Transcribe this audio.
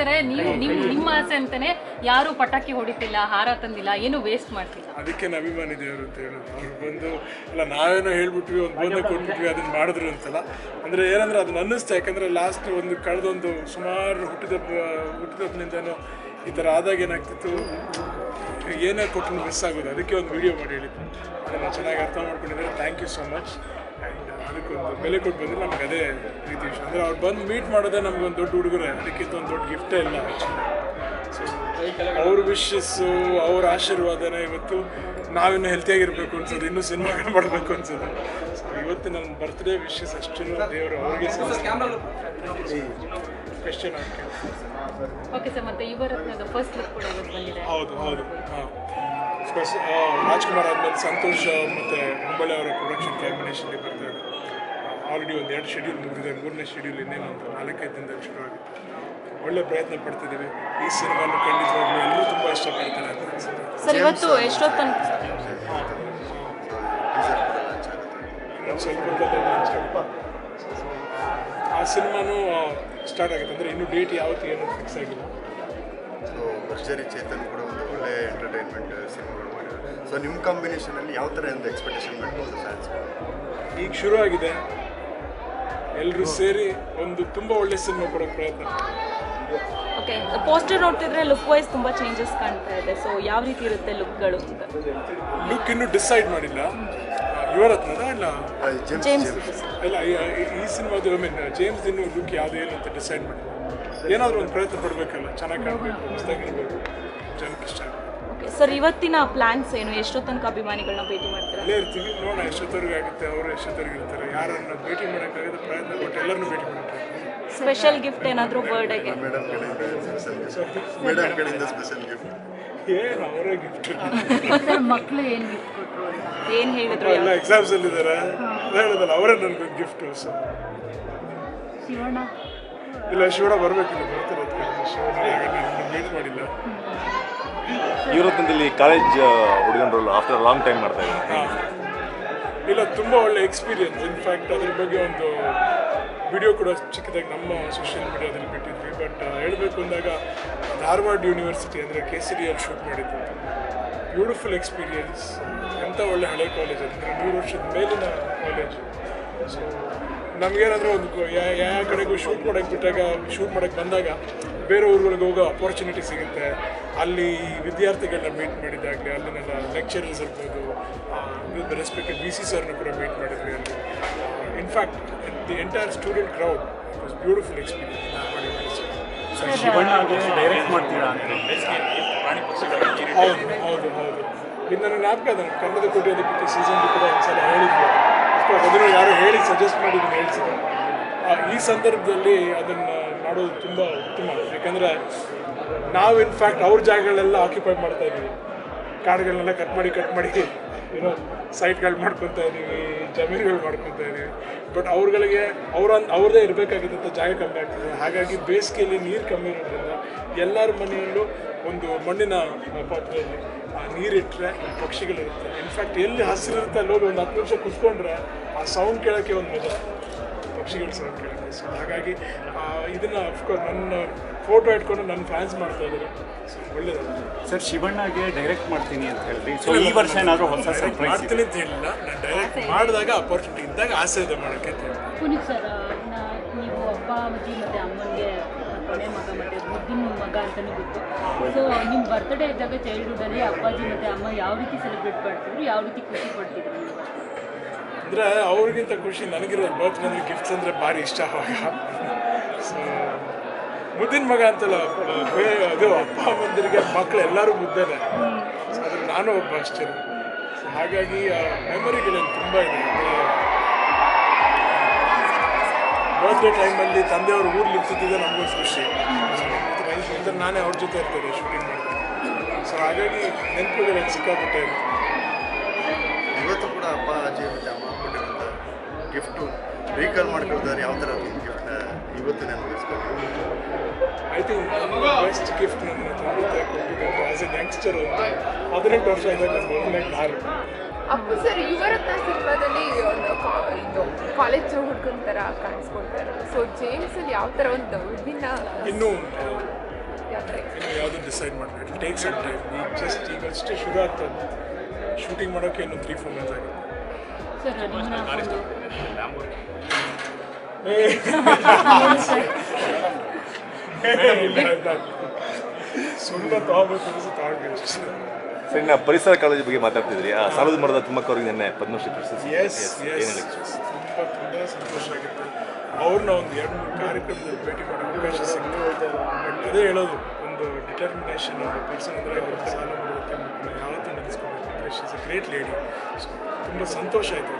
ಬಂದಿದ್ದಾರೆ ನೀವು ನಿಮ್ ನಿಮ್ಮ ಆಸೆ ಅಂತಾನೆ ಯಾರು ಪಟಾಕಿ ಹೊಡಿತಿಲ್ಲ ಹಾರ ತಂದಿಲ್ಲ ಏನು ವೇಸ್ಟ್ ಮಾಡ್ತಿಲ್ಲ. ಅದಕ್ಕೆ ಅಭಿಮಾನಿ ದೇವರು ಅಂತ ಹೇಳೋದು. ಅವ್ರು ಬಂದು ಇಲ್ಲ ನಾವೇನೋ ಹೇಳ್ಬಿಟ್ವಿ ಒಂದು ಬೋಧನೆ ಕೊಟ್ಬಿಟ್ವಿ ಅದನ್ನ ಮಾಡಿದ್ರು ಅಂತಲ್ಲ. ಅಂದ್ರೆ ಏನಂದ್ರೆ ಅದನ್ನ ಅನ್ನಿಸ್ತಾ ಯಾಕಂದ್ರೆ ಲಾಸ್ಟ್ ಒಂದು ಕಳೆದೊಂದು ಸುಮಾರು ಹುಟ್ಟಿದ ಹುಟ್ಟಿದಪ್ಪನಿಂದನೂ ಈ ಥರ ಆದಾಗ ಏನಾಗ್ತಿತ್ತು? ಏನೇ ಕೊಟ್ಟರು ಮಿಸ್ ಆಗೋದು. ಅದಕ್ಕೆ ಒಂದು ವಿಡಿಯೋ ಮಾಡಿ ಹೇಳಿದ್ದು ಅದನ್ನು ಚೆನ್ನಾಗಿ ಅರ್ಥ ಮಾಡ್ಕೊಂಡಿದ್ದಾರೆ. ಥ್ಯಾಂಕ್ ಯು ಸೊ ಮಚ್ ಅದಕ್ಕೊಂದು ಬೆಲೆ ಕೊಟ್ಟು ಬಂದರೆ ನಮ್ಗೆ ಅದೇ ಪ್ರೀತಿ ವಿಷಯ ಅಂದರೆ ಅವ್ರು ಬಂದು ಮೀಟ್ ಮಾಡೋದೇ ನಮ್ಗೊಂದು ದೊಡ್ಡ ಹುಡುಗರೆ ಅದಕ್ಕಿಂತ ಒಂದು ದೊಡ್ಡ ಗಿಫ್ಟೇ ಇಲ್ಲ ಸೊ ಅವ್ರ ವಿಶಸ್ಸು ಅವ್ರ ಆಶೀರ್ವಾದನ ಇವತ್ತು ನಾವಿನ್ನು ಹೆಲ್ತಿಯಾಗಿರ್ಬೇಕು ಅನ್ಸೋದು ಇನ್ನೂ ಸಿನಿಮಾಗಳು ಮಾಡಬೇಕು ಅನ್ಸೋದು ಸೊ ಇವತ್ತು ನನ್ನ ಬರ್ತ್ಡೇ ವಿಶಸ್ ಅಷ್ಟು ದೇವರು ಅವ್ರಿಗೆ ಕ್ವೆಶನ್ ಹೌದು ಹೌದು ಹಾಂ. ಅಫ್ಕೋರ್ಸ್ ರಾಜ್ಕುಮಾರ್ ಆದಮೇಲೆ ಸಂತೋಷ್ ಮತ್ತು ಮುಂಬಳೆ ಅವರ ಪ್ರೊಡಕ್ಷನ್ ಕಾಂಬಿನೇಷನ್ಗೆ ಬರ್ತಾ ಇದೆ ಆಲ್ರೆಡಿ ಒಂದು ಎರಡು ಶೆಡ್ಯೂಲ್ ಮುಗಿದಿದೆ. ಮೂರನೇ ಶೆಡ್ಯೂಲ್ ಇನ್ನೇನು ಅಂತ ನಾಲ್ಕೈದು ದಿನದಲ್ಲಿ ಶುರು ಆಗುತ್ತೆ ಒಳ್ಳೆ ಪ್ರಯತ್ನ ಪಡ್ತಿದ್ದೀವಿ. ಈ ಸಿನಿಮಾನು ಖಂಡಿತವಾಗ್ಲೂ ಎಲ್ಲರೂ ತುಂಬ ಇಷ್ಟಪಡ್ತಾರೆ ಅಂತ ಸ್ವಲ್ಪ. ಆ ಸಿನಿಮಾನು ಸ್ಟಾರ್ಟ್ ಆಗುತ್ತೆ. ಅಂದರೆ ಇನ್ನೂ ಡೇಟ್ ಯಾವತ್ತು ಏನು ಫಿಕ್ಸ್ ಆಗಿಲ್ಲ. ಸೊ ಭರ್ಜರಿ ಚೇತನ್ ಕೂಡ ಒಂದು ಒಳ್ಳೆ ಎಂಟರ್ಟೈನ್ಮೆಂಟ್ ಸಿನಿಮಾಗಳು ಮಾಡಿದ್ದಾರೆ. ಸೊ ನಿಮ್ಮ ಕಾಂಬಿನೇಷನಲ್ಲಿ ಯಾವ ಥರ ಒಂದು ಎಕ್ಸ್ಪೆಕ್ಟೇಷನ್ ಮಾಡ್ಬೋದು ಫ್ಯಾನ್ಸ್ ಈಗ ಶುರು ಆಗಿದೆ. ಎಲ್ಲರೂ ಸೇರಿ ಒಂದು ತುಂಬ ಒಳ್ಳೆ ಸಿನಿಮಾ ಕೊಡೋಕೆ ಪ್ರಯತ್ನ. ಮಾಡ್ತೀವಿ. ಓಕೆ ಪೋಸ್ಟರ್ ನೋಡ್ತಿದ್ರೆ ಲುಕ್ ವೈಸ್ ತುಂಬಾ ಚೇಂಜಸ್ ಕಾಣ್ತಾ ಇದೆ. ಸೊ ಯಾವ ರೀತಿ ಇರುತ್ತೆ ಲುಕ್ಗಳು ಅಂತ? ಲುಕ್ ಇನ್ನೂ ಡಿಸೈಡ್ ಮಾಡಿಲ್ಲ. ಯುವರತ್ನದ ಇಲ್ಲ? ಜೇಮ್ಸ್ ಇಲ್ಲ ಈ- ಸಿನಿಮಾದ ಐ ಮೀನ್ ಜೇಮ್ಸ್ ಇನ್ನು ಲುಕ್ ಯಾವುದು ಏನು ಅಂತ ಡಿಸೈಡ್ ಮಾಡಿಲ್ಲ. ಏನಾದರೂ ಒಂದು ಪ್ರಯತ್ನ ಪಡಬೇಕಲ್ಲ ಚೆನ್ನಾಗಿ ಕಾಣಬೇಕು ಹೊಸದಾಗಿರ್ಬೇಕು ಜನಕ್ಕೆ ಇಷ್ಟ ಆಗಬೇಕು. ಓಕೆ ಸರ್ ಇವತ್ತಿನ ಪ್ಲಾನ್ಸ್ ಏನು? ಎಷ್ಟೋ ತನಕ ಅಭಿಮಾನಿಗಳನ್ನ ಭೇಟಿ ಮಾಡ್ತಾರೆ? ಅಲ್ಲೇ ಇರ್ತೀವಿ. ನೋಡೋಣ ಎಷ್ಟೊತ್ತವರೆಗೆ ಆಗುತ್ತೆ ಅವರು ಎಷ್ಟೊತ್ತವರೆಗೆ ಇರ್ತಾರೆ ಯಾರನ್ನ ಭೇಟಿ ಮಾಡೋಕ್ಕಾಗದ ಪ್ರಯತ್ನ ಬಟ್ ಎಲ್ಲರನ್ನೂ ಭೇಟಿ ಮಾಡೋಕ್ಕೆ ಸ್ಪೆಷಲ್ ಗಿಫ್ಟ್ ಏನಾದರೂ ಬರ್ಡೇಗೆ ಮೇಡಮ್ ಕಡೆಯಿಂದ ಸ್ಪೆಷಲ್ ಗಿಫ್ಟ್ ಮೇಡಮ್ ಕಡೆಯಿಂದ ಸ್ಪೆಷಲ್ ಗಿಫ್ಟ್ ಏನು? ಅವರೇ ಗಿಫ್ಟ್ ಸರ್ ಮಕ್ಕಳು ಏನು ಗಿಫ್ಟ್ ಕೊಟ್ಟರು ಅಂತ ಏನು ಹೇಳಿದ್ರು ಎಲ್ಲ ಎಕ್ಸಾಮ್ಸ್ ಅಲ್ಲಿ ಇದ್ದಾರೆ ಹೇಳಿದಲ್ಲ ಅವರೇ ನನಗೊಂದು ಗಿಫ್ಟ್ ಸರ್ ಶಿವಣ್ಣ? ಇಲ್ಲ ಶಿವಣ್ಣ ಬರ್ಬೇಕಿಲ್ಲ ಬರ್ತಾರೆ ಶಿವಣ್ಣ ಮೀಟ್ ಮಾಡಿಲ್ಲ. ಯುವರತ್ನದಲ್ಲಿ ಕಾಲೇಜ್ ಹುಡುಗನರಲ್ಲ ಆಫ್ಟರ್ ಲಾಂಗ್ ಟೈಮ್ ಮಾಡ್ತಾ ಇದ್ದೀನಿ ಇಲ್ಲ, ತುಂಬ ಒಳ್ಳೆ ಎಕ್ಸ್ಪೀರಿಯನ್ಸ್ ಇನ್ಫ್ಯಾಕ್ಟ್ ಅದ್ರ ಬಗ್ಗೆ ಒಂದು ವಿಡಿಯೋ ಕೂಡ ಚಿಕ್ಕದಾಗಿ ನಮ್ಮ ಸೋಷಿಯಲ್ ಮೀಡಿಯಾದಲ್ಲಿ ಬಿಟ್ಟಿದ್ವಿ. ಬಟ್ ಹೇಳಬೇಕು ಅಂದಾಗ ಧಾರವಾಡ ಯೂನಿವರ್ಸಿಟಿ ಅಂದರೆ ಕೆ ಸಿ ಡಿಯಲ್ಲಿ ಶೂಟ್ ಮಾಡಿದ್ದು. ಬ್ಯೂಟಿಫುಲ್ ಎಕ್ಸ್ಪೀರಿಯನ್ಸ್ ಎಂಥ ಒಳ್ಳೆ ಹಳೆ ಕಾಲೇಜ್ ಅಂದರೆ ನೂರು ವರ್ಷದ ಮೇಲಿನ ಕಾಲೇಜು ಸೊ ನಮಗೇನಾದರೂ ಒಂದು ಯಾವ ಕಡೆಗೂ ಶೂಟ್ ಮಾಡೋಕ್ಕೆ ಬಿಟ್ಟಾಗ ಶೂಟ್ ಮಾಡೋಕ್ಕೆ ಬಂದಾಗ ಬೇರೆ ಊರುಗಳಿಗೆ ಹೋಗೋ ಅಪರ್ಚುನಿಟಿ ಸಿಗುತ್ತೆ. ಅಲ್ಲಿ ವಿದ್ಯಾರ್ಥಿಗಳನ್ನ ಮೀಟ್ ಮಾಡಿದ್ದಾಗಲಿ ಅಲ್ಲಿನೆಲ್ಲ ಲೆಕ್ಚರರ್ಸ್ ಇರ್ಬೋದು ವಿತ್ ರೆಸ್ಪೆಕ್ಟ್ ಬಿ ಸಿ ಸರ್ನ ಕೂಡ ಮೀಟ್ ಮಾಡಿದ್ವಿ ಅಲ್ಲಿ. In fact the entire student crowd was beautiful experience direct ಮಾಡ್ತೀರಾ ಅಂತ. ಹೌದು ಹೌದು ಹೌದು. ಇನ್ನು ನನಗೆ ಜ್ಞಾಪಕ ಇದೆ ನಾನು ಕನ್ನಡ ಕೊಟ್ಟಿರೋದಕ್ಕೆ ಸೀಸನ್ ಕೂಡ ಒಂದ್ಸಲ ಹೇಳಿದ್ವಿ. ಅದನ್ನು ಯಾರೋ ಹೇಳಿ ಸಜೆಸ್ಟ್ ಮಾಡಿ ಆ, ಈ ಸಂದರ್ಭದಲ್ಲಿ ಅದನ್ನು ಮಾಡೋದು ತುಂಬ ಉತ್ತಮ. ಯಾಕಂದರೆ ನಾವು ಇನ್ಫ್ಯಾಕ್ಟ್ ಅವ್ರ ಜಾಗಗಳೆಲ್ಲ ಆಕ್ಯುಪೈ ಮಾಡ್ತಾ ಇದ್ದೀವಿ. ಕಾಡುಗಳನ್ನೆಲ್ಲ ಕಟ್ ಮಾಡಿ ಕಟ್ ಮಾಡಿ ಏನೋ ಸೈಟ್ಗಳು ಮಾಡ್ಕೊತಾ ಇದ್ದೀವಿ ಜಮೀನುಗಳು ಮಾಡ್ಕೊತಾ ಇದ್ದೀವಿ. ಬಟ್ ಅವ್ರುಗಳಿಗೆ ಅವ್ರ ಅವ್ರದ್ದೇ ಇರಬೇಕಾಗಿದ್ದಂಥ ಜಾಗ ಕಮ್ಮಿ ಆಗ್ತದೆ. ಹಾಗಾಗಿ ಬೇಸಿಗೆಯಲ್ಲಿ ನೀರು ಕಮ್ಮಿ ಇರೋದ್ರಿಂದ ಎಲ್ಲರ ಮನೆಯಲ್ಲೂ ಒಂದು ಮಣ್ಣಿನ ಪಾತ್ರೆಯಲ್ಲಿ ಆ ನೀರಿಟ್ಟರೆ ಪಕ್ಷಿಗಳಿರುತ್ತೆ. ಇನ್ಫ್ಯಾಕ್ಟ್ ಎಲ್ಲಿ ಹಸಿರಿರುತ್ತೆ ಅಲ್ಲಿ ಹೋಗಿ ಒಂದು ಹತ್ತು ನಿಮಿಷ ಕುತ್ಕೊಂಡ್ರೆ ಆ ಸೌಂಡ್ ಕೇಳೋಕ್ಕೆ ಒಂದು ಮಜಾ. ಪಕ್ಷಿಗಳ ಸೌಂಡ್ ಕೇಳೋಕ್ಕೆ ಸೊ ಹಾಗಾಗಿ ಇದನ್ನು ಅಫ್ಕೋರ್ಸ್ ನನ್ನ ಫೋಟೋ ಇಟ್ಕೊಂಡು ನನ್ನ ಫ್ಯಾನ್ಸ್ ಮಾಡ್ತಾ ಇದ್ದಾರೆ. ಸೊ ಒಳ್ಳೇದು. ಸರ್ ಶಿವಣ್ಣಗೆ ಡೈರೆಕ್ಟ್ ಮಾಡ್ತೀನಿ ಅಂತ ಹೇಳಿ ಸೊ ಈ ವರ್ಷ ಏನಾದರೂ ಹೊಸ ಸರ್ಪ್ರೈಸ್ ಮಾಡ್ತೀನಿ ಅಂತ ಹೇಳಿಲ್ಲ. ನಾನು ಡೈರೆಕ್ಟ್ ಮಾಡಿದಾಗ ಅಪರ್ಚುನಿಟಿ ಇದ್ದಾಗ ಆಸೆ ಇದೆ ಮಾಡೋಕ್ಕೆ ಅಂತ ಹೇಳಿ ಪುನೀತ್ ಸರ್ ನೀವು ಅಪ್ಪ ಅಜ್ಜಿ ಮತ್ತು ಅಮ್ಮನಿಗೆ ಕೊನೆ ಮಗ ಮತ್ತು ಮುದ್ದಿನ ಮಗ ಅಂತಲೂ ಗೊತ್ತು. ಸೊ ನಿಮ್ಮ ಬರ್ತ್ಡೇ ಇದ್ದಾಗ ಚೈಲ್ಡ್ಹುಡ್ಡಲ್ಲಿ ಅಪ್ಪಾಜಿ ಮತ್ತು ಅಮ್ಮ ಯಾವ ರೀತಿ ಸೆಲೆಬ್ರೇಟ್ ಮಾಡ್ತಿದ್ರು ಯಾವ ರೀತಿ ಖುಷಿ ಪಡ್ತಿದ್ರು ಅಂದ್ರೆ ಅವ್ರಿಗಿಂತ ಖುಷಿ ನನಗಿರೋ ಬರ್ತ್ ನನಗೆ ಗಿಫ್ಟ್ಸ್ ಅಂದರೆ ಭಾರಿ ಇಷ್ಟ ಅವಾಗ. ಸೊ ಮುದ್ದಿನ ಮಗ ಅಂತಲ್ಲ ಅದು ಅಪ್ಪ ಅಮ್ಮಂದಿರಿಗೆ ಮಕ್ಕಳು ಎಲ್ಲರೂ ಮುದ್ದೇನೆ. ಸೊ ಅದ್ರ ನಾನು ಒಬ್ಬ ಅಷ್ಟೇ. ಸೊ ಹಾಗಾಗಿ ಮೆಮೊರಿಗಳು ತುಂಬ ಇದೆ. ಬರ್ತ್ಡೇ ಟೈಮಲ್ಲಿ ತಂದೆಯವರು ಊರ್ಲಿ ಇರ್ತಿದ್ದೆ ನಮಗೂ ಖುಷಿ. ಸೊ ನಾನೇ ಅವ್ರ ಜೊತೆ ಇರ್ತೇನೆ ಶೂಟಿಂಗ್ ಮಾಡ್ತೀನಿ ಸೊ ಹಾಗಾಗಿ ನೆನಪುಗಳು ಸಿಕ್ಕಾಪಟ್ಟೆ. ಇರುತ್ತೆ ಇವತ್ತು ಕೂಡ ಅಪ್ಪ ಅಜ್ಜಿ ಮತ್ತೆ ಅಮ್ಮ ಕೊಟ್ಟಿರುವಂಥ ಗಿಫ್ಟು ರೀಕಾಲ್ ಮಾಡ್ಕೊಳ್ತಾರೆ ಯಾವ ಥರ ಗಿಫ್ಟ್ನ ಇವತ್ತು ನೆನಪಿಸ್ಕೊಂಡು ಐ ಥಿಂಕ್ ಬೆಸ್ಟ್ ಗಿಫ್ಟ್ ನನ್ನ ತಂದೆ ಆಸ್ ಎ ಯಂಗ್ಸ್ಟರ್ ಅಂತ. ಹದಿನೆಂಟು ವರ್ಷ ಇದೆ ನನ್ನ government car Appu sir Yuvaratna ಸಿನಿಮಾದಲ್ಲಿ ಇದು ಕಾಲೇಜ್ ಹುಡ್ಗನ ಥರ ಕಾಣಿಸ್ಕೊಳ್ತಾರೆ. ಸೊ ಜೇಮ್ಸ್ ಅಲ್ಲಿ ಯಾವ ಥರ ಒಂದು ವಿಭಿನ್ನ ಇನ್ನೂ ಯಾವ ಥರ ಇನ್ನು ಯಾವುದು ಡಿಸೈಡ್ ಮಾಡಬೇಕು? ಟೇಕ್ಸ್ ಅಟ್ ಟೈಮ್ ಈಗ ಜಸ್ಟ್ ಈಗ ಅಷ್ಟೇ ಶುರು ಆಗ್ತದೆ ಶೂಟಿಂಗ್ ಮಾಡೋಕೆ ಇನ್ನೂ ತ್ರೀ ಫೋರ್ ಮಂತ್ಸ್ ಆಗುತ್ತೆ. ಸುಮ್ಮನೆ ತಗೋಬೇಕು ಅನ್ಸುತ್ತೆ ಅಷ್ಟೇ ಪರಿಸರ ಕಾಲೇಜ್ ಬಗ್ಗೆ ಮಾತಾಡ್ತಿದ್ರಿ. ಆ ಸಾಲದ ಮರದ ತಿಮ್ಮಕ್ಕ ಅವ್ರಿಗೆ ನಿನ್ನೆ ಪದ್ಮಶ್ರೀ ಪ್ರಶಸ್ತಿ. ಎಸ್ ತುಂಬ ತುಂಬ ಸಂತೋಷ ಆಗಿತ್ತು. ಅವ್ರನ್ನ ಒಂದು ಎರಡು ಮೂರು ಕಾರ್ಯಕ್ರಮದಲ್ಲಿ ಭೇಟಿ ಮಾಡೋ ಅವಕಾಶ ಸಿಕ್ತು. ಬಟ್ ಅದೇ ಹೇಳೋದು ಒಂದು ಡಿಟರ್ಮಿನೇಷನ್ ಒಂದು ಪರ್ಸನ್ ಅಂದರೆ ಅವ್ರ ಸಾಲ ಮಾಡೋದಕ್ಕೆ ಮಕ್ಕಳು ಯಾವತ್ತೂ ನೆನೆಸ್ಕೋಬೇಕು ಇಸ್ ಗ್ರೇಟ್ ಲೇಡಿ ತುಂಬ ಸಂತೋಷ ಆಯಿತು.